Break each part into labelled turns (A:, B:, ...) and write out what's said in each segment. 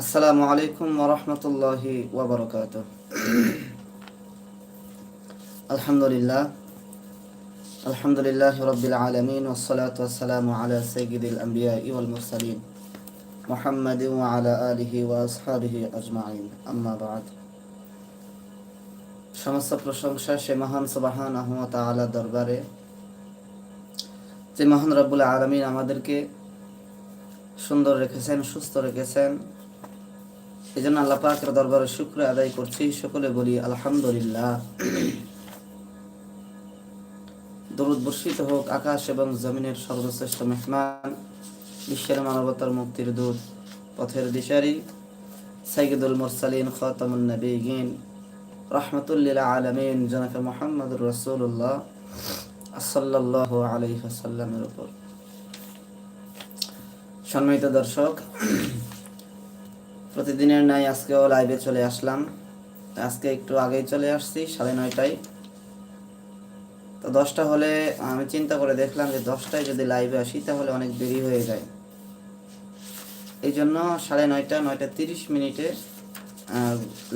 A: আসসালামু আলাইকুম ওরহমতুল্লাহি ওবরকাত আলহামদুলিল্লাহ আলহামদুলিল্লাহ রবিল আলমিন ওসলাত আলা সৈয়দুল আম্বিয়া ওয়াল মুরসালিন মুহাম্মদ আলা আলিহি ওয়া আসহাবিহি আজমাইন, আম্মা সমস্ত প্রশংসা সে মহান সুবাহান আহমত আলা দরবারে। যে মহান রব্বুল আলমিন আমাদেরকে সুন্দর রেখেছেন, সুস্থ রেখেছেন। এই জন্য আল্লাহ পাকের দরবারে শুক্র আদায় করছি। সকলে বলি, আলহামদুলিল্লাহ। দরুদ বর্ষিত হোক, আকাশ এবং জমিনের সর্বশ্রেষ্ঠ মেহমান, বিশ্বের মানবতার মুক্তির দূত, পথের দিশারি সাইয়দুল মুরসালিন, খাতামুন নবীন রহমতুল্লিল আলমিন জনাফে মোহাম্মদুর রসুল্লাহ সাল্লাল্লাহু আলাইহি ওয়াসাল্লামের উপর। সম্মানিত দর্শক, প্রতিদিনের নাই আজকেও লাইভে চলে আসলাম। আজকে একটু আগেই চলে আসছি, সাড়ে নয়টায়। তো দশটা হলে আমি চিন্তা করে দেখলাম যে দশটায় যদি লাইভে আসি, তাহলে অনেক দেরি হয়ে যায়। এই জন্য সাড়ে নয়টা নয়টা তিরিশ মিনিটে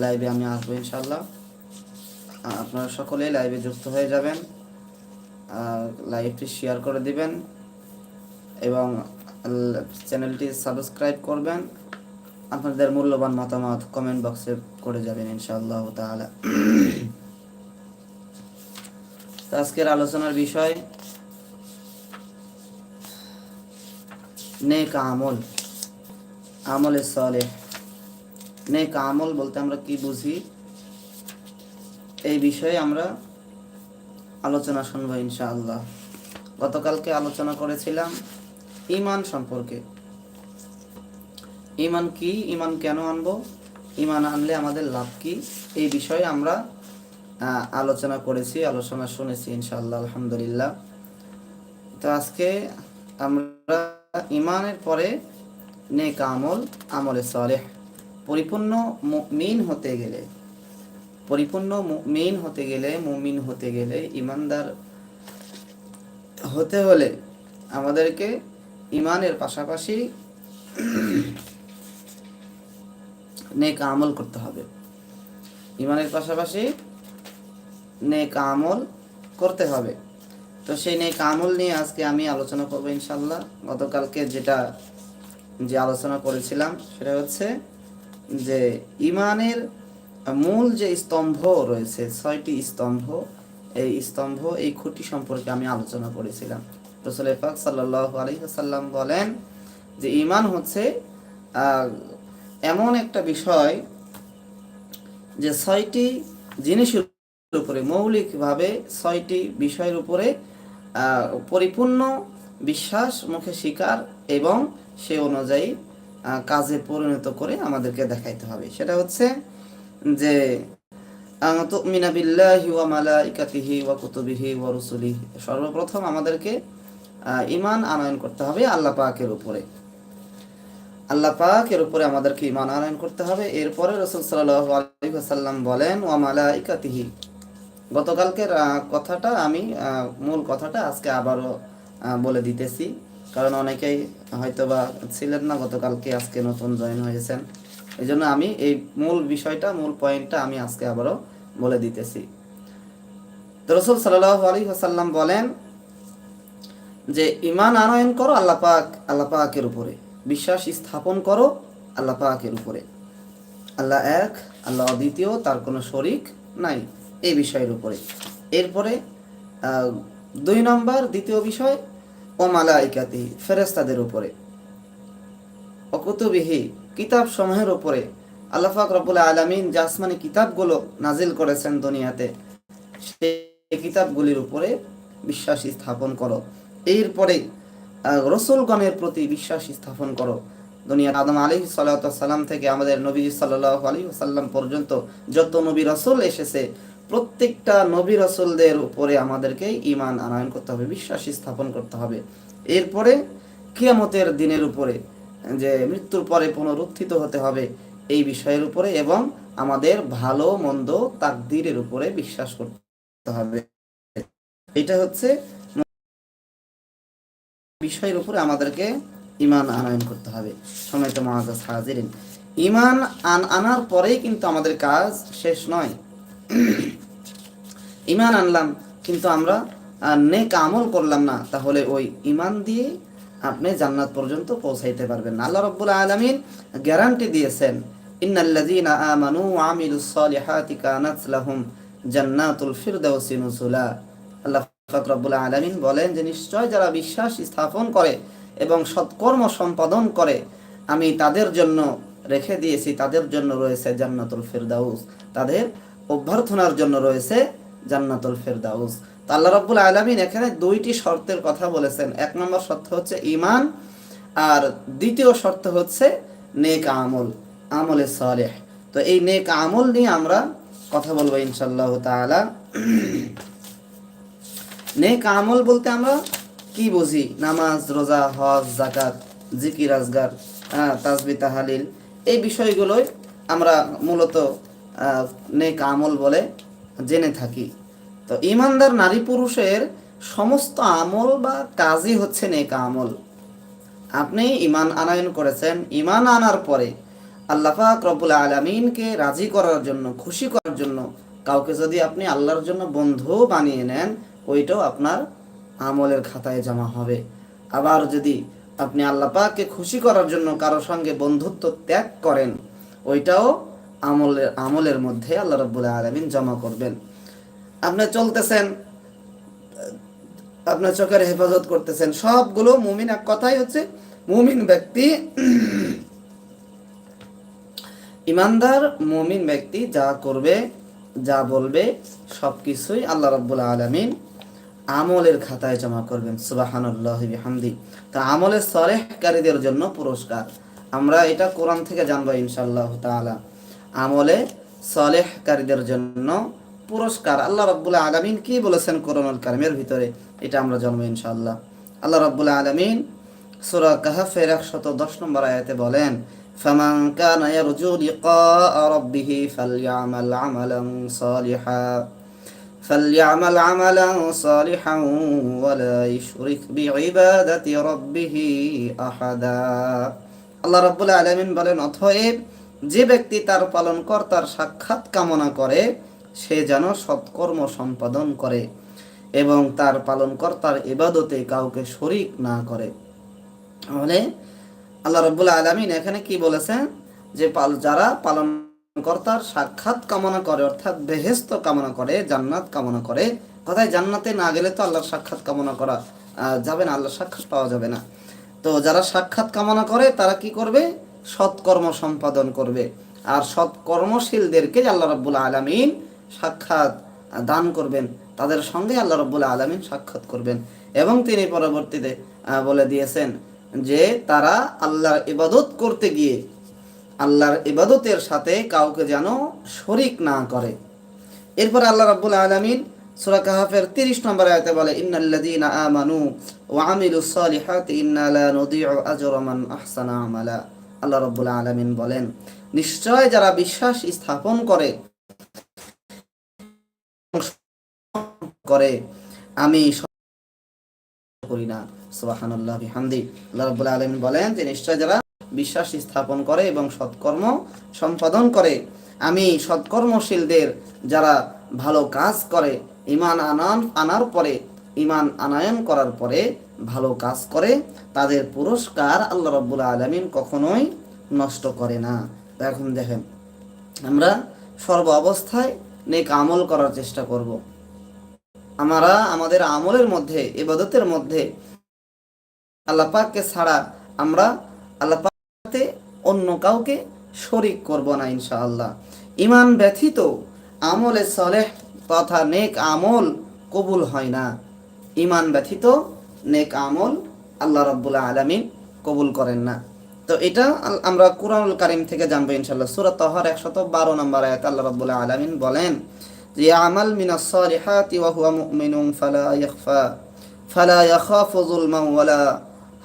A: লাইভে আমি আসব ইনশাল্লাহ আপনারা সকলেই লাইভে যুক্ত হয়ে যাবেন। লাইভটি শেয়ার করে দিবেন। এবং চ্যানেলটি সাবস্ক্রাইব করবেন। আপনাদের মূল্যবান মতামত কমেন্ট বক্সে করে যাবেন ইনশাআল্লাহ তাআলা। আজকের আলোচনার বিষয়, নেক আমল, আমলে সলে নেক আমল বলতে আমরা কি বুঝি? এই বিষয়ে আমরা আলোচনা শুনব ইনশাআল্লাহ। গতকালকে আলোচনা করেছিলাম ইমান সম্পর্কে। ইমান কি? ইমান কেন আনব? ইমান আনলে আমাদের লাভ কি? এই বিষয়ে আমরা আলোচনা করেছি, আলোচনা শুনেছি, ইনশাআল্লাহ, আলহামদুলিল্লাহ। তো আজকে আমরা ইমানের পরে নেক আমল, আমলে সালেহ, পরিপূর্ণ মিন হতে গেলে, পরিপূর্ণ মিন হতে গেলে, মুমিন হতে গেলে ইমানদার হতে হলে আমাদেরকে ইমানের পাশাপাশি নেক আমল করতে হবে। ইমানের পাশাপাশি নেক আমল করতে হবে। তো সেই নেক আমল নিয়ে আজকে আমি আলোচনা করব ইনশাল্লাহ গতকালকে যেটা যে আলোচনা করেছিলাম সেটা হচ্ছে যে ইমানের মূল যে স্তম্ভ রয়েছে, ছয়টি স্তম্ভ, এই স্তম্ভ, এই খুঁটি সম্পর্কে আমি আলোচনা করেছিলাম। রসুল পাক সাল্লাহ আলহিহাসাল্লাম বলেন যে ইমান হচ্ছে এমন একটা বিষয় যে ছয়টি জিনিসের উপরে, মৌলিকভাবে ছয়টি বিষয়ের উপরে পরিপূর্ণ বিশ্বাস, মুখে স্বীকার এবং সে অনুযায়ী কাজে পরিণত করে আমাদেরকে দেখাইতে হবে। সেটা হচ্ছে যে সর্বপ্রথম আমাদেরকে ইমান আনয়ন করতে হবে আল্লাহ পাকের উপরে। আল্লাহ পাকের উপরে আমাদেরকে ইমান আনয়ন করতে হবে। এরপরে রসুল সাল্লাম বলেন ওয়ামালা ইকাতিহি গতকালকের কথাটা আমি মূল কথাটা আজকে আবারও বলে দিতেছি। কারণ অনেকেই হয়তোবা ছিলেন না, গতকালকে আজকে নতুন জয়েন হয়েছেন। এই জন্য আমি এই মূল বিষয়টা, মূল পয়েন্টটা আমি আজকে আবারও বলে দিতেছি। তো রসুল সাল্লাহ আলী হাসাল্লাম বলেন যে ইমান আনয়ন করো, আল্লাহ পাক, আল্লাহ পাকের উপরে। বিশ্বাস স্থাপন করো, আল্লাহ পাকের উপরে। আল্লাহ এক, আল্লাহ অদ্বিতীয়, তার কোনো শরিক নাই এই বিষয়ের উপরে। এরপরে দুই নম্বর, দ্বিতীয় বিষয়, ও মালাইকাতি ফেরেস্তাদের উপরে। অকুতুবিহি কিতাব সমূহের উপরে। আল্লাহাক রবুল আলমিন যে আসমানি কিতাবগুলো নাজিল করেছেন দুনিয়াতে, সেই কিতাবগুলির উপরে বিশ্বাস স্থাপন করো। এরপরে রসুলগণের প্রতি বিশ্বাস স্থাপন করো। দুনিয়া আদম আলী সাল্লাম থেকে আমাদের নবী সাল্লাহ আলী সাল্লাম পর্যন্ত যত নবী রসুল এসেছে, প্রত্যেকটা নবী রসুলদের উপরে আমাদেরকে ইমান আনয়ন করতে হবে, বিশ্বাস স্থাপন করতে হবে। এরপরে কিয়ামতের দিনের উপরে, যে মৃত্যুর পরে পুনরুত্থিত হতে হবে, এই বিষয়ের উপরে এবং আমাদের ভালো, মন্দ, তাকদিরের উপরে বিশ্বাস করতে হবে। এটা হচ্ছে বিষয়ের উপরে আমাদেরকে ইমান আনয়ন করতে হবে। সময় তো মহাজ হাজিরিন ইমান আন, আনার পরেই কিন্তু আমাদের কাজ শেষ নয়। ইমান আনলাম, কিন্তু আমরা নেক আমল করলাম না, তাহলে ওই ইমান দিয়ে আপনি জান্নাত পর্যন্ত পৌঁছাইতে পারবেন আল্লাহ রাব্বুল আলামিন গ্যারান্টি দিয়েছেন, ইন্নাল্লাযীনা আমানু ওয়া আমিলুস সালিহাতি কানাত লাহুম জান্নাতুল ফিরদাউসি নুজুলা। আল্লাহ পাক রব্বুল আলামিন বলেন যে নিশ্চয় যারা বিশ্বাস স্থাপন করে এবং সৎকর্ম সম্পাদন করে, আমি তাদের জন্য রেখে দিয়েছি, তাদের জন্য রয়েছে জান্নাতুল ফিরদাউস। তাদের অভ্যর্থনার জন্য রয়েছে জান্নাতুল ফিরদাউস। তো আল্লাহ রাব্বুল আলামিন এখানে দুইটি শর্তের কথা বলেছেন। এক নম্বর শর্ত হচ্ছে ইমান আর দ্বিতীয় শর্ত হচ্ছে নেক আমল, আমলে সালেহ। তো এই নেক আমল নিয়ে আমরা কথা বলব ইনশাআল্লাহ তাআলা। নেক আমল বলতে আমরা কি বুঝি? নামাজ, রোজা, হজ জাকাত জিকির, আজগার তাজবি তাহালিল, এই বিষয়গুলোই আমরা মূলত নেক আমল বলে জেনে থাকি। তো ইমানদার নারী পুরুষের সমস্ত আমল বা কাজই হচ্ছে নেক আমল। আপনি ইমান আনায়ন করেছেন ইমান আনার পরে আল্লাহ পাক রব্বুল আলমিনকে রাজি করার জন্য, খুশি করার জন্য কাউকে যদি আপনি আল্লাহর জন্য বন্ধু বানিয়ে নেন ওইটাও আপনার আমলের খাতায় জমা হবে। আবার যদি আপনি আল্লাহ পাককে খুশি করার জন্য কারও সঙ্গে বন্ধুত্ব ত্যাগ করেন, ওইটাও আমলের আমলের মধ্যে আল্লাহ রব্বুল আলমিন জমা করবেন। আপনি চলতেছেন, আপনার চোখের হেফাজত করতেছেন, সবগুলো মুমিন, এক কথাই হচ্ছে মুমিন ব্যক্তি, ইমানদার মুমিন ব্যক্তি যা করবে, যা বলবে, সবকিছুই আল্লাহ রাব্বুল আলামিন আমলের খাতায় জমা করবেন বিহামদি। তা আমলের সলেহকারীদের জন্য পুরস্কার। আমরা এটা কোরআন থেকে জানব ইনশাআল্লাহ তাআলা। আমলে সলেহকারীদের জন্য পুরস্কার। আল্লাহ রাব্বুল আলামিন কি বলেছেন কোরআনুল কারিমের ভিতরে? এটা আমরা জন্ম ইনশাল্লাহ আল্লাহ রাব্বুল আলামিন সূরা কাহাফের 110 নম্বর আয়াতে বলেন, ফামান কানা ইয়ারজু লিকাআ রাব্বিহ ফালইআমাল আমালান সালিহা। فليعمل عملا صالحا ولا يشرك بعبادة ربه أحدا আল্লাহ রাব্বুল আলামিন বলেন অতএব যে ব্যক্তি তার পালনকর্তার সাক্ষাৎ কামনা করে সে যেন সৎকর্ম সম্পাদন করে এবং তার পালনকর্তার ইবাদতে কাউকে শরিক না করে তাহলে আল্লাহ রব্বুল আলমিন এখানে কি বলেছেন যে পাল যারা পালনকর্তার সাক্ষাৎ কামনা করে, অর্থাৎ বেহেস্ত কামনা করে, জান্নাত কামনা করে। কথায় জান্নাতে না গেলে তো আল্লাহর সাক্ষাৎ কামনা করা যাবে না, আল্লাহর সাক্ষাৎ পাওয়া যাবে না। তো যারা সাক্ষাৎ কামনা করে, তারা কি করবে? সৎকর্ম সম্পাদন করবে। আর সৎকর্মশীলদেরকে আল্লাহ রব্বুল আলমিন সাক্ষাৎ দান করবেন। তাদের সঙ্গে আল্লাহ রব্বুল আলমিন সাক্ষাৎ করবেন। এবং তিনি পরবর্তীতে বলে দিয়েছেন যে, তারা আল্লাহর ইবাদত করতে গিয়ে আল্লাহর ইবাদতের সাথে কাউকে যেন শরিক না করে। এরপর আল্লাহ রাব্বুল আলামিন সূরা কাহাফের 30 নম্বর বলে, ইন্নাল্লাযীনা আমানু ওয়া আমিলুস সালিহাতি ইন্না লা নুদিউ আজরা মান আহসানা আমালা। আল্লাহ রাব্বুল আলামিন বলেন, নিশ্চয় যারা বিশ্বাস স্থাপন করে করে, আমি করি না। সুবহানাল্লাহ, বিহামদি। আল্লাহ রাব্বুল আলামিন বলেন যে, নিশ্চয় যারা বিশ্বাস স্থাপন করে এবং সৎকর্ম সম্পাদন করে। আমি সৎকর্মশীলদের যারা ভালো কাজ করে ইমান আনান, আনার পরে ইমান আনায়ন করার পরে ভালো কাজ করে, তাদের পুরস্কার আল্লাহ রাব্বুল আলামিন কখনোই নষ্ট করে না। এখন দেখেন, আমরা সর্ব অবস্থায় নেক আমল করার চেষ্টা করব। আমরা আমাদের আমলের মধ্যে, ইবাদতের মধ্যে আল্লাহ পাককে ছাড়া আমরা, আল্লাহ পাকতে অন্য কাউকে শরিক করব না ইনশাআল্লাহ। ইমান ব্যথিত, আমলে সলেহ, তথা নেক আমল কবুল হয় না। ইমান ব্যথিত, নেক আমল আল্লাহ রাব্বুল আলামিন কবুল করেন না। তো এটা আমরা কুরআনুল কারীম থেকে জানব ইনশাল্লাহ সূরা তাহার 112 নম্বর আয়াত আল্লাহ রাব্বুল আলামিন বলেন, যে আমাল মিনাস সালিহাতি ওয়া হুয়া মুমিনুন ফালা ইয়াখফা, ফালা ইয়াখাফু যুলমান ওয়ালা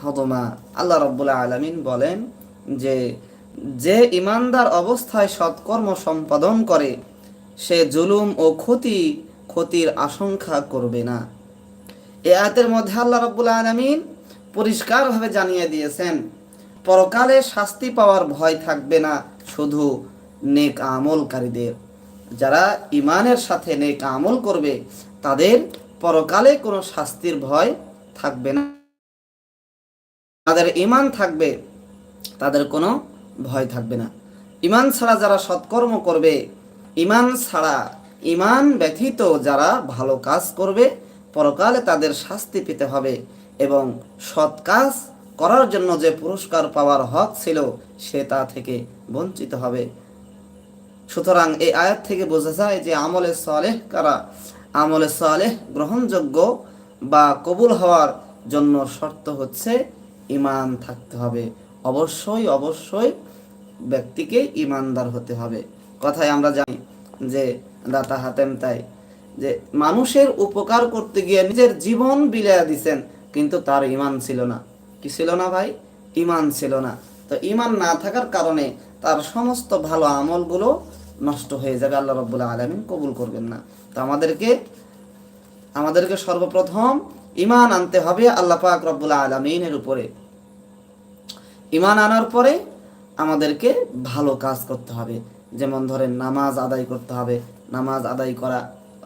A: হদমা আল্লাহ রাব্বুল আলামিন বলেন যে যে ইমানদার অবস্থায় সৎকর্ম সম্পাদন করে, সে জুলুম ও ক্ষতি, ক্ষতির আশঙ্কা করবে না। এ আয়াতের মধ্যে আল্লাহ রাব্বুল আলামিন পরিষ্কারভাবে জানিয়ে দিয়েছেন, পরকালে শাস্তি পাওয়ার ভয় থাকবে না শুধু নেক আমলকারীদের। যারা ইমানের সাথে নেক আমল করবে, তাদের পরকালে কোনো শাস্তির ভয় থাকবে না। তাদের ইমান থাকবে তাদের কোনো ভয় থাকবে না। ইমান ছাড়া যারা সৎকর্ম করবে ইমান ছাড়া ইমান ব্যথিত যারা ভালো কাজ করবে, পরকালে তাদের শাস্তি পেতে হবে এবং সৎ কাজ করার জন্য যে পুরস্কার পাওয়ার হক ছিল, সে তা থেকে বঞ্চিত হবে। সুতরাং এই আয়াত থেকে বোঝা যায় যে আমলে সালেহ কারা? আমলে সালেহ গ্রহণযোগ্য বা কবুল হওয়ার জন্য শর্ত হচ্ছে ইমান থাকতে হবে। অবশ্যই অবশ্যই ব্যক্তিকে ইমানদার হতে হবে। কথায় আমরা জানি যে, দাতা হাতেম তাই, যে মানুষের উপকার করতে গিয়ে নিজের জীবন বিলাইয়া দিছেন, কিন্তু তার ইমান ছিল না। কি ছিল না ভাই? ইমান ছিল না। তো ইমান না থাকার কারণে তার সমস্ত ভালো আমলগুলো নষ্ট হয়ে যাবে। আল্লাহ রব্বুল্লাহ আলমিন কবুল করবেন না। তো আমাদেরকে আমাদেরকে সর্বপ্রথম ইমান আনতে হবে আল্লাহ পাক রব্বুল্লাহ আলমিনের উপরে। ইমান আনার পরে আমাদেরকে ভালো কাজ করতে হবে। যেমন ধরেন নামাজ আদায় করতে হবে। নামাজ আদায় করা,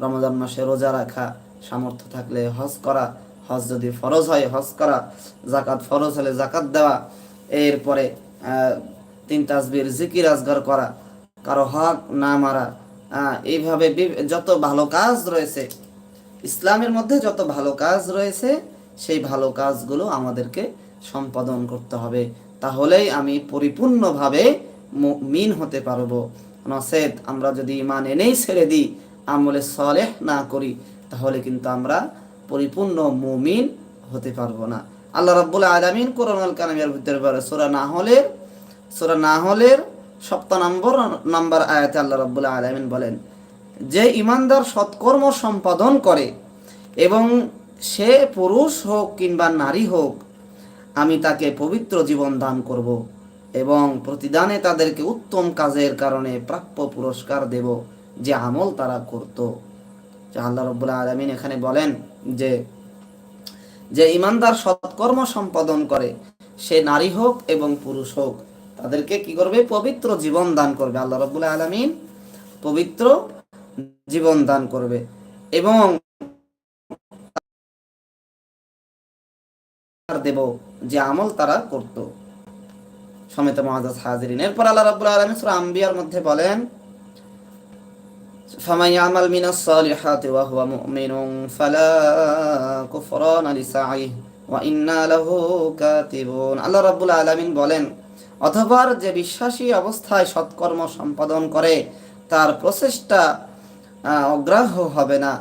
A: রমজান মাসে রোজা রাখা, সামর্থ্য থাকলে হজ করা, হজ যদি ফরজ হয় হজ করা, জাকাত ফরজ হলে জাকাত দেওয়া, এরপরে তিন তাসবির, জিকির, আজগার করা, কারও হক না মারা এইভাবে যত ভালো কাজ রয়েছে, ইসলামের মধ্যে যত ভালো কাজ রয়েছে, সেই ভালো কাজগুলো আমাদেরকে সম্পাদন করতে হবে। তাহলেই আমি পরিপূর্ণভাবে মিন হতে পারব। নসেদ, আমরা যদি ইমান এনেই ছেড়ে দিই, আমলে সলেহ না করি, তাহলে কিন্তু আমরা পরিপূর্ণ মুমিন হতে পারব না। আল্লাহ রাব্বুল আলামিন কোরআনুল কালামের ভিতরে সূরা নাহলের সূরা নাহলের সপ্তাহ নম্বর, নাম্বার আয়াতে আল্লাহ রাব্বুল আলামিন বলেন, যে ইমানদার সৎকর্ম সম্পাদন করে এবং সে পুরুষ হোক কিংবা নারী হোক আমি তাকে পবিত্র জীবন দান করব এবং প্রতিদানে তাদেরকে উত্তম কাজের কারণে প্রাপ্য পুরস্কার দেব যে আমল তারা করত। আল্লাহ রব্বুল্লাহ আলমিন এখানে বলেন যে যে ইমানদার সৎকর্ম সম্পাদন করে, সে নারী হোক এবং পুরুষ হোক, তাদেরকে কি করবে? পবিত্র জীবন দান করবে। আল্লাহ রব্বুল্লাহ আলমিন পবিত্র জীবন দান করবে এবং দেব যে আমল তারা করত সমেত মহাজাজ হাজিরিন এরপর আল্লাহ রাব্বুল আলামিন সূরা আম্বিয়ার মধ্যে বলেন فمن يعمل من الصالحات وهو مؤمن فلا كفران لسعيه وإنا له كاتبون আল্লাহ রাব্বুল আলামিন বলেন অথবা যে বিশ্বাসী অবস্থায় সৎকর্ম সম্পাদন করে তার প্রচেষ্টা আহ, অগ্রাহ্য হবে না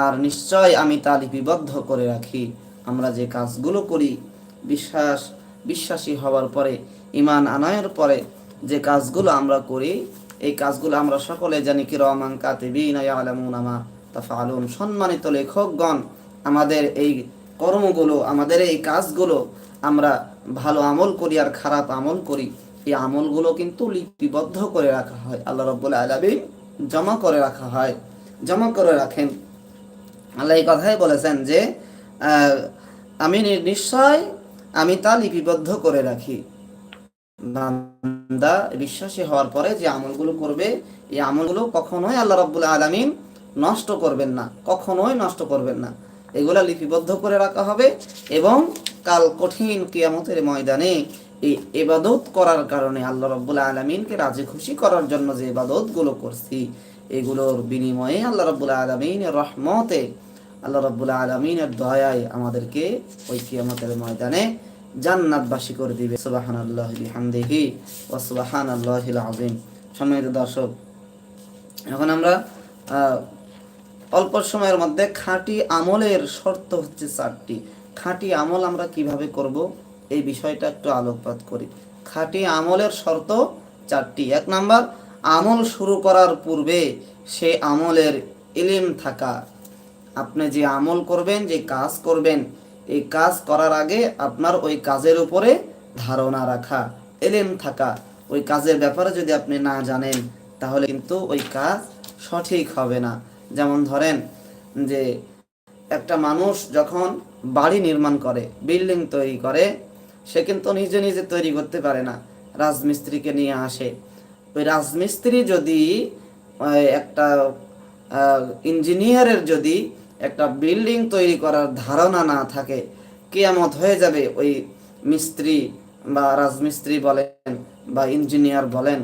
A: আর নিশ্চয় আমি তা লিপিবদ্ধ করে রাখি আমরা যে কাজগুলো করি, বিশ্বাস, বিশ্বাসী হওয়ার পরে ইমান আনায়ের পরে যে কাজগুলো আমরা করি, এই কাজগুলো আমরা সকলে জানি কি রহমান কাতিবিন ইয়ালামুন আমা তাফালুন সম্মানিত লেখকগণ, আমাদের এই কর্মগুলো, আমাদের এই কাজগুলো আমরা ভালো আমল করি আর খারাপ আমল করি। এই আমলগুলো কিন্তু লিপিবদ্ধ করে রাখা হয়। আল্লাহ রব্বুল আলামিন জমা করে রাখা হয়। জমা করে রাখেন। আল্লাহ এই কথাই বলেছেন যে আমি নিশ্চয় আমি তা লিপিবদ্ধ করে রাখি। বান্দা বিশ্বাসী হওয়ার পরে যে আমলগুলো করবে, এই আমলগুলো কখনোই আল্লাহ রাব্বুল আলামিন নষ্ট করবেন না, কখনোই নষ্ট করবেন না। এগুলা লিপিবদ্ধ করে রাখা হবে এবং কাল কঠিন কিয়ামতের ময়দানে এই এবাদত করার কারণে আল্লাহ রাব্বুল আলামিনকে রাজি খুশি করার জন্য যে ইবাদতগুলো করছি, এগুলোর বিনিময়ে আল্লাহ রাব্বুল আলামিনের রহমতে আল্লাহ রাব্বুল আলামিনের দয়ায় আমাদেরকে ওই কিয়ামতের ময়দানে জান্নাতবাসী করে দিবে। সুবহানাল্লাহি বিহামদিহি সুবাহান সুবহানাল্লাহিল আযীম। সম্মানিত দর্শক, এখন আমরা অল্প সময়ের মধ্যে খাঁটি আমলের শর্ত হচ্ছে চারটি। খাঁটি আমল আমরা কীভাবে করব? এই বিষয়টা একটু আলোকপাত করি। খাঁটি আমলের শর্ত চারটি। এক নাম্বার, আমল শুরু করার পূর্বে সে আমলের ইলিম থাকা। আপনি যে আমল করবেন, যে কাজ করবেন, এই কাজ করার আগে আপনার ওই কাজের উপরে ধারণা রাখা, এলেম থাকা। ওই কাজের ব্যাপারে যদি আপনি না জানেন, তাহলে কিন্তু ওই কাজ সঠিক হবে না। যেমন ধরেন যে একটা মানুষ যখন বাড়ি নির্মাণ করে, বিল্ডিং তৈরি করে, সে কিন্তু নিজে নিজে তৈরি করতে পারে না, রাজমিস্ত্রিকে নিয়ে আসে। ওই রাজমিস্ত্রি যদি একটা ইঞ্জিনিয়ারের যদি একটা বিল্ডিং তৈরি করার ধারণা না থাকে, কেয়ামত হয়ে যাবে, ওই মিস্ত্রি বা রাজমিস্ত্রি বলেন বা ইঞ্জিনিয়ার বলেন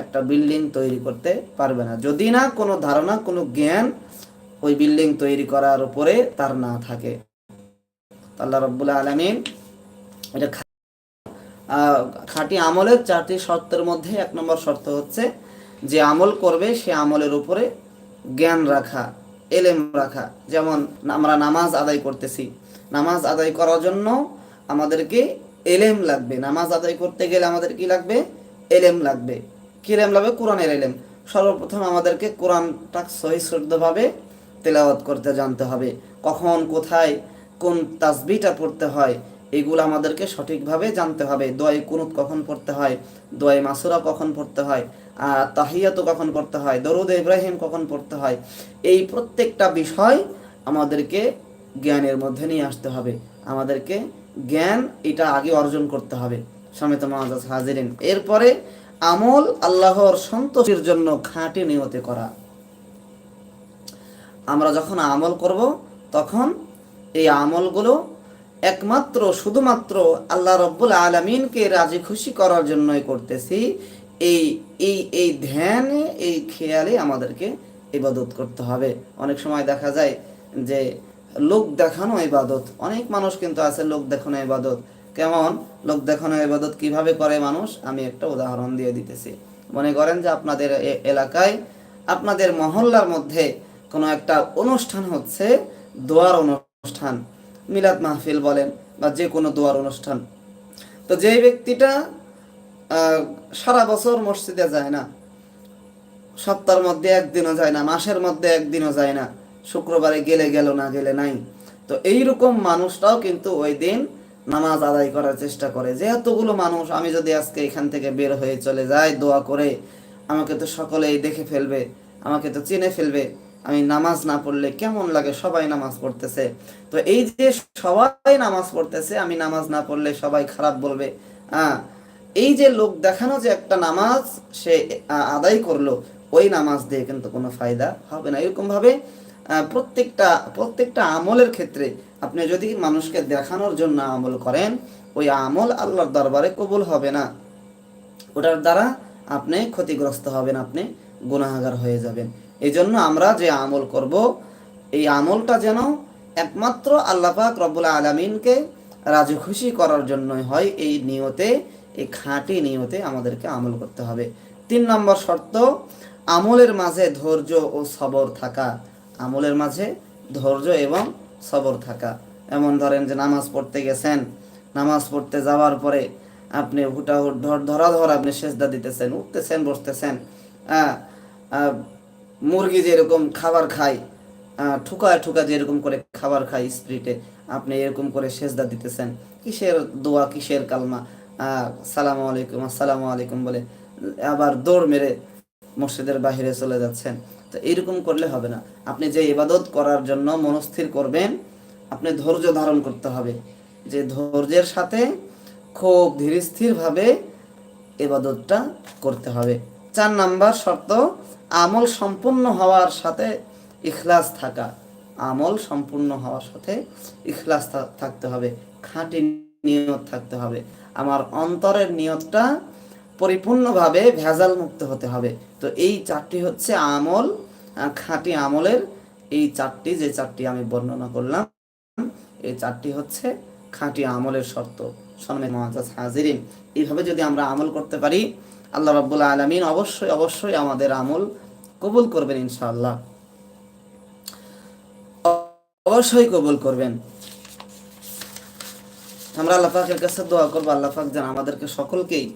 A: একটা বিল্ডিং তৈরি করতে পারবে না। যদি না, কোনো ধারণা, কোনো জ্ঞান ওই বিল্ডিং তৈরি করার উপরে তার না থাকে। আল্লাহ রব্বুল আলমিন এটা খাঁটি আমলের চারটি শর্তের মধ্যে এক নম্বর শর্ত হচ্ছে, যে আমল করবে, সে আমলের উপরে জ্ঞান রাখা। এলেম রাখা। যেমন আমরা নামাজ আদায় করতেছি। নামাজ আদায় করার জন্য আমাদেরকে এলেম লাগবে। নামাজ আদায় করতে গেলে আমাদের কি লাগবে? এলেম লাগবে। কি এলেম লাগবে? কোরআনের এলেম। সর্বপ্রথম আমাদেরকে কোরআনটা সহি শুদ্ধভাবে তেলাওয়াত করতে জানতে হবে। কখন, কোথায়, কোন তাসবিটা পড়তে হয়? এগুলো আমাদেরকে সঠিকভাবে জানতে হবে। দোয়াই কুনুত কখন পড়তে হয়? দোয়াই মাসুরা কখন পড়তে হয়? আর তাহিয়াত কখন পড়তে হয়? দরুদ ইব্রাহিম কখন পড়তে হয়? এই প্রত্যেকটা বিষয় আমাদেরকে জ্ঞানের মধ্যে নিয়ে আসতে হবে। আমাদেরকে জ্ঞান এটা আগে অর্জন করতে হবে। সমেত মহাজ হাজিরিন। এরপরে আমল আল্লাহর সন্তোষের জন্য খাঁটি নিয়তে করা। আমরা যখন আমল করব, তখন এই আমলগুলো একমাত্র, শুধুমাত্র আল্লাহ রব্বুল আলমিনকে রাজি খুশি করার জন্যই করতেছি। এই এই এই ধ্যানে, এই খেয়ালে আমাদেরকে ইবাদত করতে হবে। অনেক সময় দেখা যায় যে লোক দেখানো ইবাদত, অনেক মানুষ কিন্তু আছে লোক দেখানো ইবাদত। কেমন? লোক দেখানো ইবাদত কীভাবে করে মানুষ? আমি একটা উদাহরণ দিয়ে দিতেছি। মনে করেন যে আপনাদের এলাকায়, আপনাদের মহল্লার মধ্যে কোনো একটা অনুষ্ঠান হচ্ছে, দোয়ার অনুষ্ঠান। মিলাদ মাহফিল বলেন বা যে কোনো দোয়ার অনুষ্ঠান। তো যেই ব্যক্তিটা সারা বছর মসজিদে যায় না, সপ্তাহের মধ্যে একদিনও যায় না, মাসের মধ্যে একদিনও যায় না, শুক্রবারে গেলে গেল, না গেলে নাই, তো এইরকম মানুষটাও কিন্তু ওই দিন নামাজ আদায় করার চেষ্টা করে। যে এতগুলো মানুষ, আমি যদি আজকে এখান থেকে বের হয়ে চলে যাই, দোয়া করে, আমাকে তো সকলেই দেখে ফেলবে, আমাকে তো চিনে ফেলবে আমি নামাজ না পড়লে কেমন লাগে? সবাই নামাজ পড়তেছে। তো এই যে সবাই নামাজ পড়তেছে আমি নামাজ না পড়লে সবাই খারাপ বলবে। হ্যাঁ এই যে লোক দেখানো যে একটা নামাজ সে আদায় করল ওই নামাজ দিয়ে কিন্তু কোনো ফায়দা হবে না। এরকম ভাবে আহ, প্রত্যেকটা প্রত্যেকটা আমলের ক্ষেত্রে আপনি যদি মানুষকে দেখানোর জন্য আমল করেন ওই আমল আল্লাহর দরবারে কবুল হবে না। ওটার দ্বারা আপনি ক্ষতিগ্রস্ত হবেন আপনি গুনাহগার হয়ে যাবেন। এই জন্য আমরা যে আমল করব এই আমলটা যেন একমাত্র আল্লাহ পাক রব্বুল আলমিনকে রাজি খুশি করার জন্যই হয় এই নিয়তে এই খাঁটি নিয়তে আমাদেরকে আমল করতে হবে। তিন নম্বর শর্ত আমলের মাঝে ধৈর্য ও সবর থাকা। আমলের মাঝে ধৈর্য এবং সবর থাকা। এমন ধরেন যে নামাজ পড়তে গেছেন নামাজ পড়তে যাওয়ার পরে আপনি হুটাহুট ধর ধরা ধর আপনি সেজদা দিতেছেন উঠতেছেন বসতেছেন আহ, মুরগি যেরকম খাবার খায় ঠুকা ঠুকা যেরকম করে খাবার খায় স্প্রিটে আপনি এরকম করে সেজদা দিতেছেন। কিসের দোয়া, কিসের কালমা? সালামু আলাইকুম, আসসালামু আলাইকুম বলে আবার দৌড় মেরে মসজিদের বাহিরে চলে যাচ্ছেন। তো এরকম করলে হবে না। আপনি যে ইবাদত করার জন্য মনস্থির করবেন, আপনি ধৈর্য ধারণ করতে হবে। যে ধৈর্যের সাথে খুব ধীরস্থিরভাবে এবাদতটা করতে হবে। চার নাম্বার শর্ত আমল সম্পূর্ণ হওয়ার সাথে ইখলাস থাকা। আমল সম্পূর্ণ হওয়ার সাথে ইখলাস থাকতে হবে, খাঁটি নিয়ত থাকতে হবে। আমার অন্তরের নিয়তটা পরিপূর্ণভাবে ভেজাল মুক্ত হতে হবে। তো এই চারটি হচ্ছে আমল খাঁটি আমলের এই চারটি, যে চারটি আমি বর্ণনা করলাম, এই চারটি হচ্ছে খাঁটি আমলের শর্ত। হাজিরিন। এইভাবে যদি আমরা আমল করতে পারি, আল্লাহ রাব্বুল আলামিন অবশ্যই অবশ্যই আমাদের আমল কবুল করবেন ইনশাআল্লাহ। অবশ্যই কবুল করবেন। আমরা আল্লাহ পাকের কাছে দোয়া করব, আল্লাহ পাক যেন আমাদেরকে সকলকেই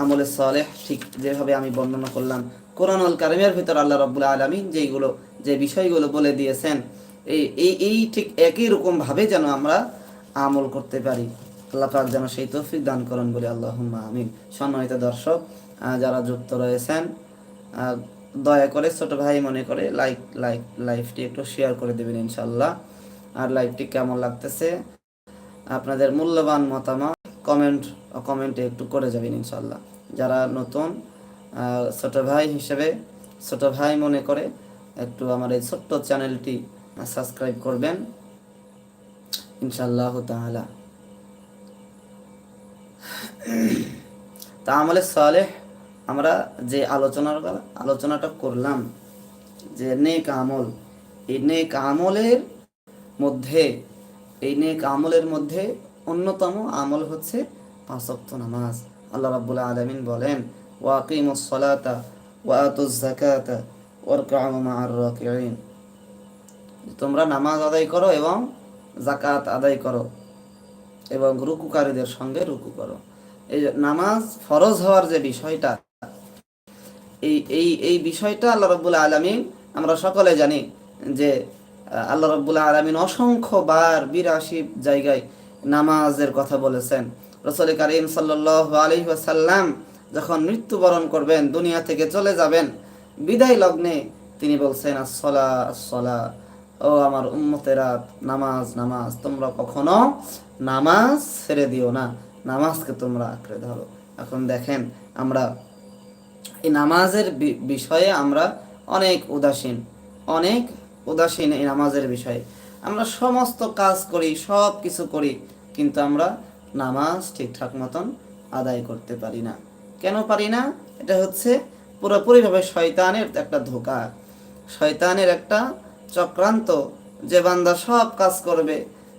A: আমলে সালেহ, ঠিক যেভাবে আমি বর্ণনা করলাম, কোরআনুল কারিমের ভিতর আল্লাহ রাব্বুল আলামিন যেগুলো যে বিষয়গুলো বলে দিয়েছেন, এই এই এই ঠিক একই রকম ভাবে যেন আমরা আমল করতে পারি। আল্লাহ পাক যেন সেই তৌফিক দান করেন বলে আল্লাহ আমিন। সম্মানিত দর্শক যারা যুক্ত রয়েছেন দয়া করে ছোট ভাই মনে করে লাইক লাইক লাইভটি একটু শেয়ার করে দেবেন ইনশাল্লাহ আর লাইভটি কেমন লাগতেছে? আপনাদের মূল্যবান মতামত কমেন্ট কমেন্টে একটু করে যাবেন ইনশাল্লাহ যারা নতুন ছোট ভাই হিসেবে, ছোট ভাই মনে করে একটু আমার এই ছোট্ট চ্যানেলটি সাবস্ক্রাইব করবেন ইনশাল্লাহ তাআলা। তা আমলে সালেহ আমরা যে আলোচনার আলোচনাটা করলাম, যে নেক আমল, এই নেক আমলের মধ্যে, এই নেক আমলের মধ্যে অন্যতম আমল হচ্ছে পাঁচ ওয়াক্ত নামাজ। আল্লাহ রাব্বুল আলামিন বলেন ওয়াকিমুস সালাতা ওয়া আতুজ যাকাতা ওয়ারকাউ মা'আর রাকিঈন। তোমরা নামাজ আদায় করো এবং জাকাত আদায় করো এবং রুকুকারীদের সঙ্গে রুকু করো। এই নামাজ ফরজ হওয়ার যে বিষয়টা এই এই এই বিষয়টা আল্লাহ রব্বুল আলমিন আমরা সকলে জানি যে আল্লাহ রব্বুল আলমিন অসংখ্য বার বিরাশি জায়গায় নামাজের কথা বলেছেন। রসল করিম সাল্লাহ যখন মৃত্যুবরণ করবেন, দুনিয়া থেকে চলে যাবেন, বিদায় লগ্নে তিনি বলছেন আসলা আসলা ও আমার উম্মতেরা, নামাজ নামাজ, তোমরা কখনো নামাজ ছেড়ে দিও না, নামাজকে তোমরা আঁকড়ে ধরো। এখন দেখেন, আমরা এই নামাজের বিষয়ে আমরা অনেক উদাসীন অনেক উদাসীন এই নামাজের বিষয়ে। আমরা সমস্ত কাজ করি, সব কিছু করি, কিন্তু আমরা নামাজ ঠিকঠাক মতন আদায় করতে পারি না। কেন পারি না? এটা হচ্ছে পুরোপুরিভাবে শয়তানের একটা ধোকা। শয়তানের একটা চক্রান্ত। যে বান্দা সব কাজ করবে,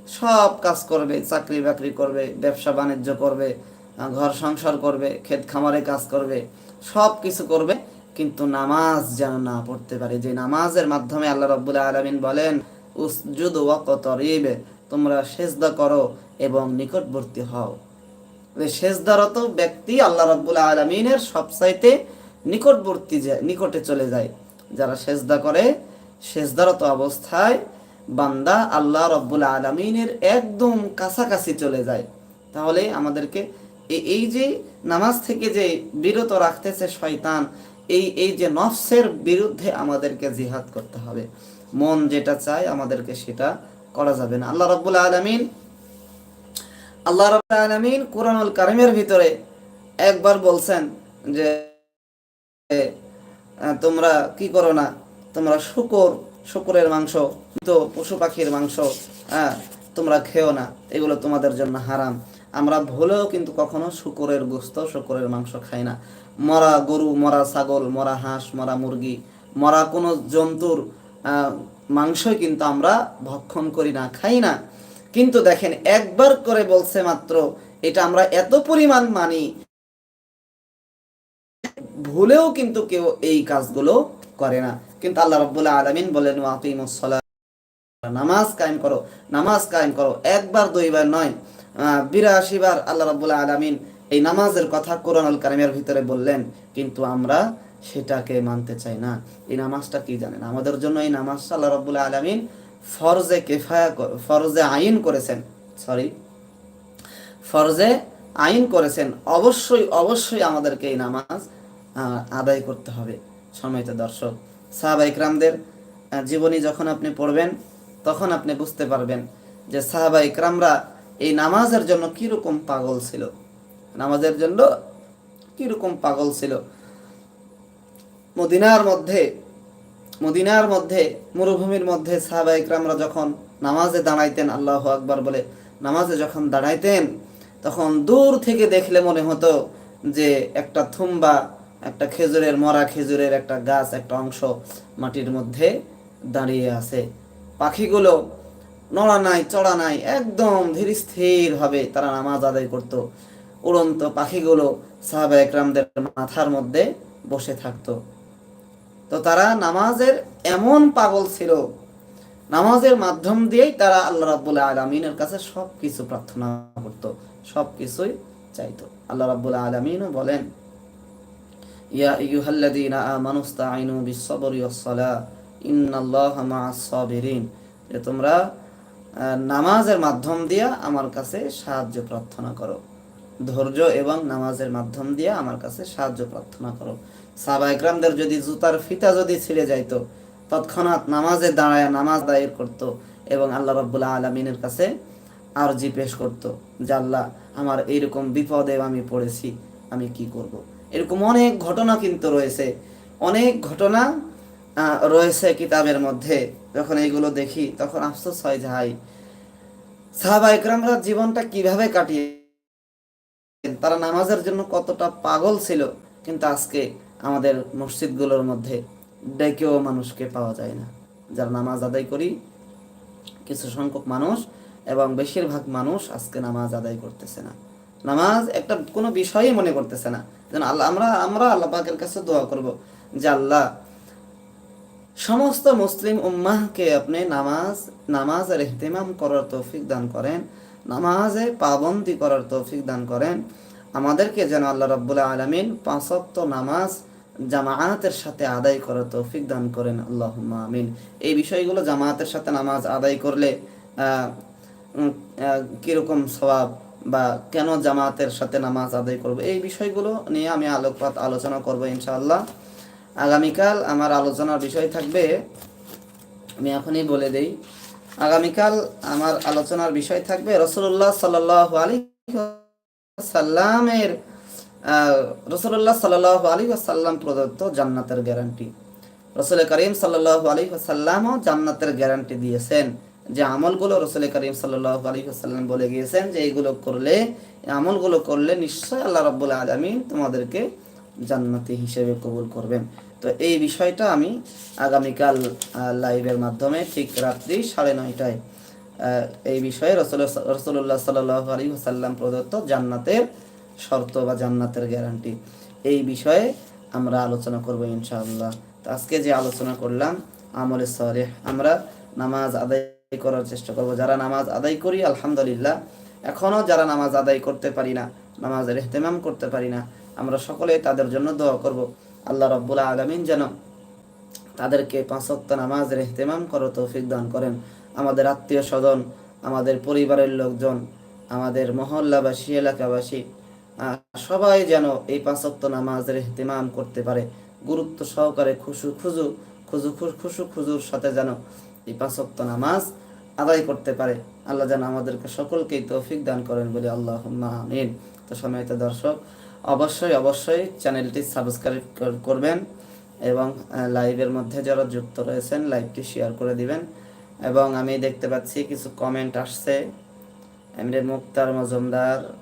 A: সব কাজ করবে চাকরি বাকরি করবে ব্যবসা বাণিজ্য করবে ঘর সংসার করবে ক্ষেত খামারে কাজ করবে সব কিছু করবে, কিন্তু নামাজ যেন না পড়তে পারে। যে নামাজের মাধ্যমে আল্লাহ রাব্বুল আলামিন বলেন তোমরা সেজদা করো এবং নিকটবর্তী হও। সেজদারত ব্যক্তি আল্লাহ রাব্বুল আলামিনের সবচাইতে নিকটবর্তী নিকটে চলে যায়। যারা সেজদা করে, সেজদারত অবস্থায় বান্দা আল্লাহ রব্বুল আলমিনের একদম কাছাকাছি চলে যায়। তাহলে আমাদেরকে এই যে নামাজ থেকে যে বিরত রাখতেছে শয়তান, এই এই যে নফসের বিরুদ্ধে আমাদেরকে জিহাদ করতে হবে। মন যেটা চায় আমাদেরকে সেটা করা যাবে না। আল্লাহ রব্বুল আলমিন, আল্লাহ রব্বুল আলমিন কোরআনুল কারিমের ভিতরে একবার বলছেন যে তোমরা কি করো না? তোমরা শুকর, শুকরের মাংস, তো পশু পাখির মাংস হ্যাঁ তোমরা খেও না। এগুলো তোমাদের জন্য হারাম। আমরা ভুলেও কিন্তু কখনো শুকরের গোস্ত, শুকরের মাংস খাই না। মরা গরু, মরা ছাগল, মরা হাঁস, মরা মুরগি, মরা কোনো জন্তুর মাংসই কিন্তু আমরা ভক্ষণ করি না, খাই না। কিন্তু দেখেন, একবার করে বলছে মাত্র, এটা আমরা এত পরিমাণ মানি, ভুলেও কিন্তু কেউ এই কাজগুলো করে না। কিন্তু আল্লাহ রাব্বুল আলামিন বলেন নামাজ কায়েম করো, নামাজ কায়েম করো, একবার, দুইবার নয়। বিরাশি বার আল্লাহ রাব্বুল আলামিন এই নামাজের কথা কোরআনুল কারিমের ভিতরে বললেন, কিন্তু আমরা সেটাকে মানতে চাই না। এই নামাজটা কি জানেন আমাদের জন্য এই নামাজটা আল্লাহ রাব্বুল আলামিন ফরজে কেফায়া ফরজে আইন করেছেন। সরি ফরজে আইন করেছেন। অবশ্যই অবশ্যই আমাদেরকে এই নামাজ আদায় করতে হবে। সম্মানিত দর্শক, সাহাবা ইকরামদের জীবনী যখন আপনি পড়বেন, তখন আপনি বুঝতে পারবেন যে সাহাবা ইকরামরা এই নামাজের জন্য কীরকম পাগল ছিল? নামাজের জন্য কীরকম পাগল ছিল? মদিনার মধ্যে মদিনার মধ্যে, মরুভূমির মধ্যে সাহাবা ইকরামরা যখন নামাজে দাঁড়াইতেন, আল্লাহ আকবার বলে, নামাজে যখন দাঁড়াইতেন, তখন দূর থেকে দেখলে মনে হতো যে একটা থুম্বা, একটা খেজুরের মরা খেজুরের একটা গাছ একটা অংশ মাটির মধ্যে দাঁড়িয়ে আছে। পাখিগুলো নড়া নাই, চড়া নাই, একদম ধীর স্থির ভাবে তারা নামাজ আদায় করত। উড়ন্ত পাখিগুলো সাহাবা একরামদের মাথার মধ্যে বসে থাকতো। তো তারা নামাজের এমন পাগল ছিল। নামাজের মাধ্যম দিয়েই তারা আল্লাহ রাব্বুল আলমিনের কাছে সব কিছু প্রার্থনা করত সব কিছুই চাইতো। আল্লাহ রাব্বুল আলমিনও বলেন, ইয়া আইয়ুহাল্লাযীনা আমানু ইসতাঈনু বিস-সাবরি ওয়াস-সালাহ, ইন্নাল্লাহা মা'আস সাবিরিন যে তোমরা নামাজের মাধ্যম দিয়া আমার কাছে সাহায্য প্রার্থনা করো। ধৈর্য এবং নামাজের মাধ্যম দিয়ে আমার কাছে সাহায্য প্রার্থনা করো। সাহাবা একরামদের যদি জুতার ফিতা যদি ছিঁড়ে যাইতো, তৎক্ষণাৎ নামাজে দাঁড়ায় নামাজ দায়ের করত এবং আল্লাহ রব্বুল্লাহ আলমিনের কাছে আরজি পেশ করত যে, আল্লাহ, আমার এইরকম বিপদে আমি পড়েছি, আমি কি করব। এরকম অনেক ঘটনা কিন্তু রয়েছে। অনেক ঘটনা রয়েছে কিতাবের মধ্যে। যখন এইগুলো দেখি, তখন আফসোস হয় যে হাই সাহাবা একরামরা জীবনটা কীভাবে কাটিয়ে তারা নামাজের জন্য কতটা পাগল ছিল, কিন্তু আজকে আমাদের মসজিদগুলোর মধ্যে ডেকেও মানুষকে পাওয়া যায় না। যারা নামাজ আদায় করি, কিছু সংখ্যক মানুষ এবং বেশিরভাগ মানুষ আজকে নামাজ আদায় করতেছে না। নামাজ একটা কোনো বিষয়ই মনে করতেছে না। যেন আল্লাহ, আমরা আমরা আল্লাহ পাকের কাছে দোয়া করব যে আল্লাহ সমস্ত মুসলিম উম্মাহকে আপনি নামাজ নামাজের ইহতিমাম করার তৌফিক দান করেন, নামাজে পাবন্দি করার তৌফিক দান করেন। আমাদেরকে যেন আল্লাহ রাব্বুল আলামিন পাঁচক্ত নামাজ জামায়াতের সাথে আদায় করার তৌফিক দান করেন। আল্লাহ আমিন। এই বিষয়গুলো জামায়াতের সাথে নামাজ আদায় করলে কীরকম স্বভাব বা কেন জামাতের সাথে নামাজ আদায় করব? এই বিষয়গুলো নিয়ে আমি আলোকপাত আলোচনা করব ইনশাআল্লাহ। আগামীকাল আমার আলোচনার বিষয় থাকবে, আমি এখনই বলে দেই। আগামীকাল আমার আলোচনার বিষয় থাকবে রসুল্লাহ সাল্লাহ আলী সাল্লামের রসুল্লাহ সাল্লাহ আলী সাল্লাম প্রদত্ত জান্নাতের গ্যারান্টি। রসুল করিম সাল্লাহ আলী সাল্লামও জান্নাতের গ্যারান্টি দিয়েছেন যে আমলগুলো রসুল করিম সাল্লাহ আলী সাল্লাম বলে গিয়েছেন যে এইগুলো করলে, আমলগুলো করলে নিশ্চয় আল্লাহ রব্বুল আলমী তোমাদেরকে জান্নাতি হিসেবে কবুল করবেন। তো এই বিষয়টা আমি আগামীকাল লাইভের মাধ্যমে ঠিক রাত্রি সাড়ে নয়টায় এই বিষয়ে রসুল রসুল্লাহ সাল্লাহ আলী সাল্লাম প্রদত্ত জান্নাতের শর্ত বা জান্নাতের গ্যারান্টি এই বিষয়ে আমরা আলোচনা করব ইনশাআল্লাহ। তো আজকে যে আলোচনা করলাম, আমলে সরে আমরা নামাজ আদায় করার চেষ্টা করব। যারা নামাজ আদায় করি, আলহামদুলিল্লাহ, এখনও যারা নামাজ আদায় করতে পারি না, নামাজের এহতেমাম করতে পারি না, আমরা সকলে তাদের জন্য দোয়া করব। আল্লাহ রব্বুল আলমিন যেন তাদেরকে পাঁচক্ত নামাজের এহতেমাম করো তৌফিক দান করেন। আমাদের আত্মীয় স্বজন, আমাদের পরিবারের লোকজন, আমাদের মহল্লাবাসী, এলাকাবাসী সবাই যেন এই পাঁচক্ত নামাজের এহতেমাম করতে পারে। গুরুত্ব সহকারে খুশু খুজু খুজু খুশু খুজুর সাথে যেন এই পাঁচক্ত নামাজ আদায় করতে পারে। আল্লাহ যেন আমাদেরকে সকলকেই তৌফিক দান করেন বলে আল্লাহ আমিন। তো সময়ত দর্শক অবশ্যই অবশ্যই চ্যানেলটি সাবস্ক্রাইব কর- করবেন এবং লাইভের মধ্যে যারা যুক্ত রয়েছেন লাইভটি শেয়ার করে দিবেন। এবং আমি দেখতে পাচ্ছি কিছু কমেন্ট আসছে। এমরে মুক্তার মজুমদার,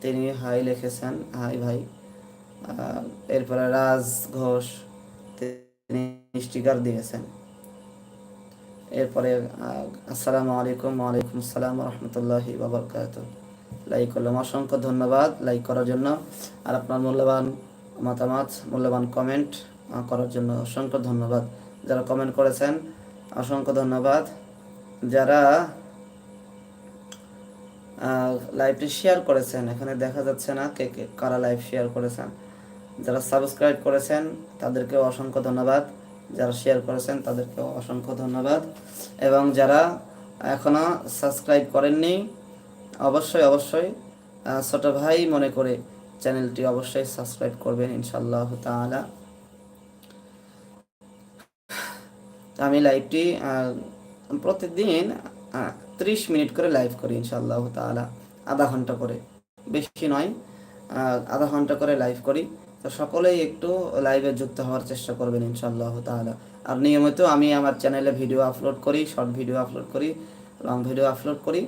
A: তিনি হাই লিখেছেন হাই ভাই। এরপরে রাজ ঘোষ, তিনি স্টিকার দিয়েছেন। এরপরে আসসালামু আলাইকুম, ওয়ালাইকুম আসসালাম রহমতুল্লাহি বাবরকাত লাইক করলাম। অসংখ্য ধন্যবাদ লাইক করার জন্য। আর আপনার মূল্যবান মতামত, মূল্যবান কমেন্ট করার জন্য অসংখ্য ধন্যবাদ। যারা কমেন্ট করেছেন, অসংখ্য ধন্যবাদ। যারা লাইভটি শেয়ার করেছেন, এখানে দেখা যাচ্ছে না কে কে, কারা লাইভ শেয়ার করেছেন। যারা সাবস্ক্রাইব করেছেন, তাদেরকেও অসংখ্য ধন্যবাদ। যারা শেয়ার করেছেন, তাদেরকেও অসংখ্য ধন্যবাদ। এবং যারা এখনও সাবস্ক্রাইব করেননি অবশ্যই অবশ্যই। ছোট ভাই মনে করে চ্যানেলটি অবশ্যই সাবস্ক্রাইব করবেন ইনশাল্লাহ তাআলা। তো আমি লাইভটি প্রতিদিন ত্রিশ মিনিট করে লাইভ করি ইনশাল্লাহ তাআলা, আধা ঘণ্টা করে। বেশি নয় আধা ঘণ্টা করে লাইভ করি। তো সকলেই একটু লাইভে যুক্ত হওয়ার চেষ্টা করবেন ইনশাল্লাহ তাআলা। আর নিয়মিত আমি আমার চ্যানেলে ভিডিও আপলোড করি, শর্ট ভিডিও আপলোড করি, লং ভিডিও আপলোড করি।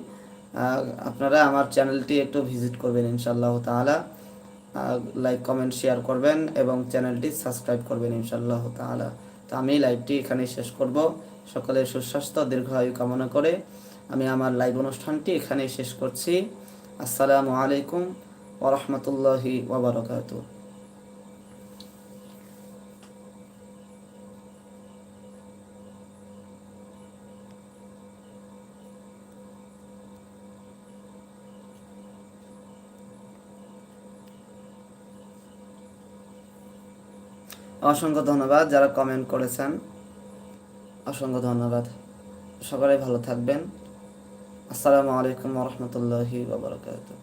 A: আপনারা আমার চ্যানেলটি একটু ভিজিট করবেন ইনশাল্লাহ তাআলা। লাইক কমেন্ট শেয়ার করবেন এবং চ্যানেলটি সাবস্ক্রাইব করবেন ইনশাল্লাহ তাআলা। তো আমি লাইভটি এখানে শেষ করব। সকলের সুস্বাস্থ্য, দীর্ঘায়ু কামনা করে আমি আমার লাইভ অনুষ্ঠানটি এখানে শেষ করছি। আসসালামু আলাইকুম ওরহমতুল্লাহি ওবরাকাতুহ অসংখ্য ধন্যবাদ যারা কমেন্ট করেছেন। অসংখ্য ধন্যবাদ। সবাই ভালো থাকবেন। আসসালামু আলাইকুম রহমতুল্লাহি বাবরকাত